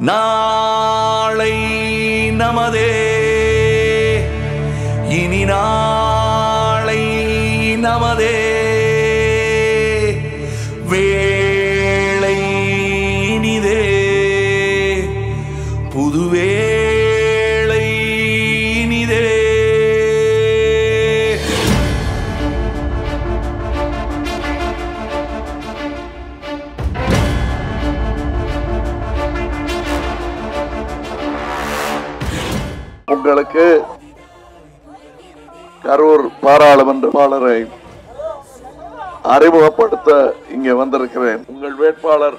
நாளை நமதே. இனி நான் உங்களுக்கு கரூர் பாராளுமன்றவாளரை அறிமுகப்படுத்த இங்கே வந்திருக்கிறேன். உங்கள் வேட்பாளர்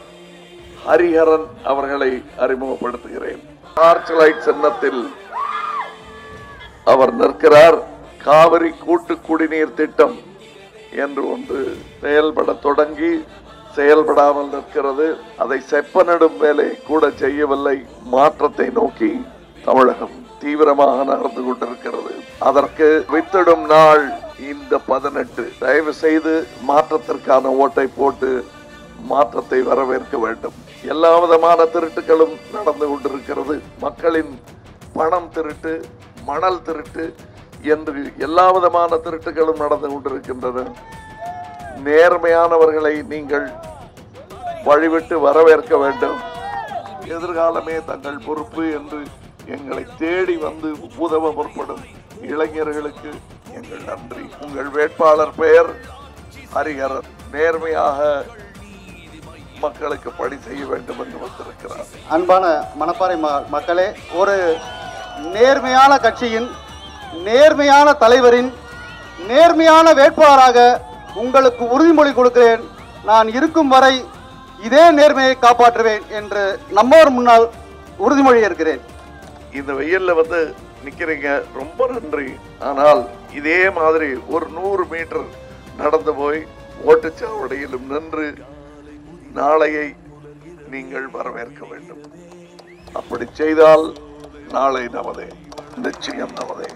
ஹரிஹரன் அவர்களை அறிமுகப்படுத்துகிறேன். டார்ச் லைட் சின்னத்தில் அவர் நிற்கிறார். காவிரி கூட்டு குடிநீர் திட்டம் என்று ஒன்று செயல்பட தொடங்கி செயல்படாமல் நிற்கிறது. அதை செப்பனிடும் வேலை கூட செய்யவில்லை. மாற்றத்தை நோக்கி தமிழகம் தீவிரமாக நகர்ந்து கொண்டிருக்கிறது. அதற்கு வித்திடும் நாள் இந்த பதினெட்டு. தயவு செய்து மாற்றத்திற்கான ஓட்டை போட்டு மாற்றத்தை வரவேற்க வேண்டும். எல்லா விதமான திருட்டுகளும் நடந்து கொண்டிருக்கிறது. மக்களின் பணம் திருட்டு மணல் திருட்டு என்று எல்லா விதமான திருட்டுகளும் நடந்து கொண்டிருக்கின்றன. நேர்மையானவர்களை நீங்கள் வழிவிட்டு வரவேற்க வேண்டும். எதிர்காலமே தங்கள் பொறுப்பு என்று எங்களை தேடி வந்து உதவ முற்படும் இளைஞர்களுக்கு எங்கள் நன்றி. உங்கள் வேட்பாளர் பெயர் ஹரிஹரன் நேர்மையாக மக்களுக்கு பணி செய்ய வேண்டும் என்று வந்திருக்கிறார். அன்பான மணப்பாறை மக்களே ஒரு நேர்மையான கட்சியின் நேர்மையான தலைவரின் நேர்மையான வேட்பாளராக உங்களுக்கு உறுதிமொழி கொடுக்கிறேன். நான் இருக்கும் வரை இதே நேர்மையை காப்பாற்றுவேன் என்று நம்மோர் முன்னால் உறுதிமொழி இருக்கிறேன் இந்த வெயில்ல வந்து நிக்கிறீங்க ரொம்ப நன்றி. ஆனால் இதே மாதிரி ஒரு நூறு மீட்டர் நடந்து போய் ஓட்டுச்சாவடியிலும் நின்று நாளையை நீங்கள் வரவேற்க வேண்டும். அப்படி செய்தால் நாளை நமதே. நிச்சயம் நமதே.